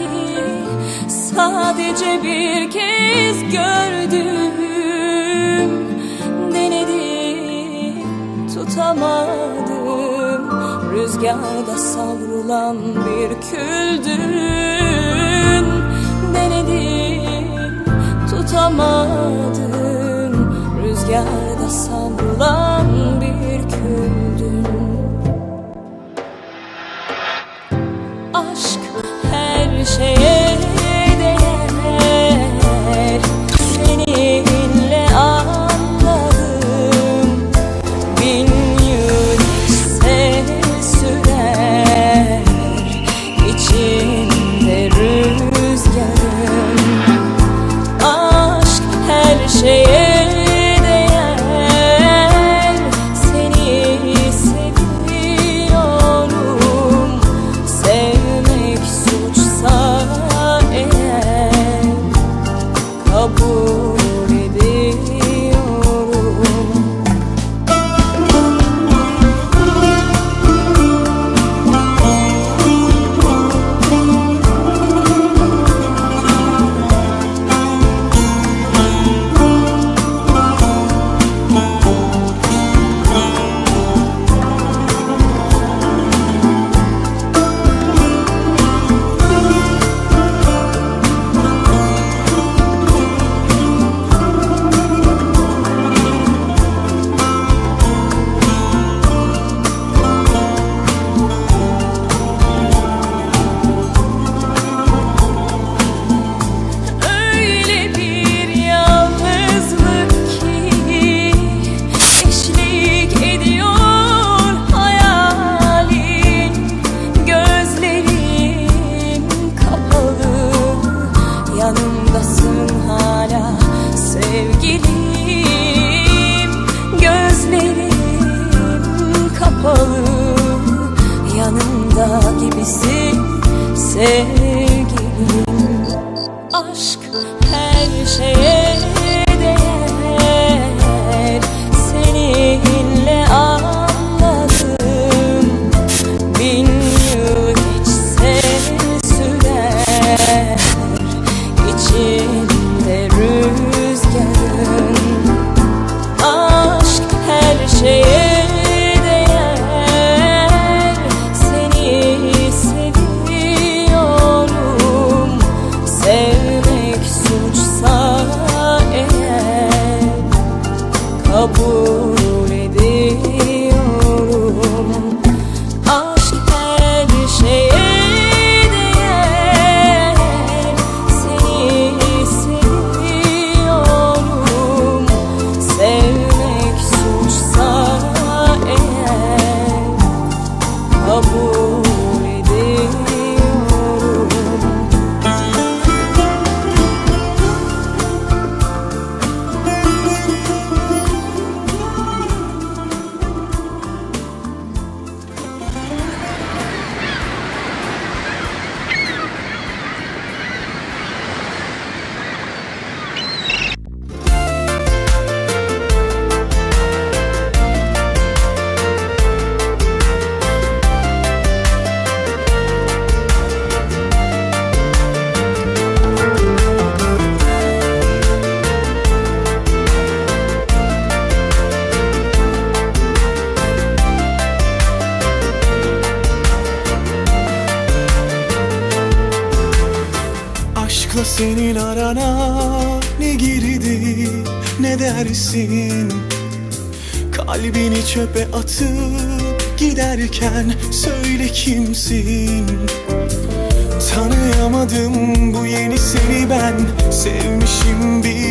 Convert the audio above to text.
ki Sadece bir kez gördüm. Denedim tutamadım Rüzgarda savrulan bir küldün Denedim tutamadım Rüzgarda savrulan bir küldün Aşk her şeye sevgilim Aşk her şeye 我不 senin arana ne girdi ne dersin? Kalbini çöpe atıp giderken söyle kimsin? Tanıyamadım bu yeni seni ben sevmişim bir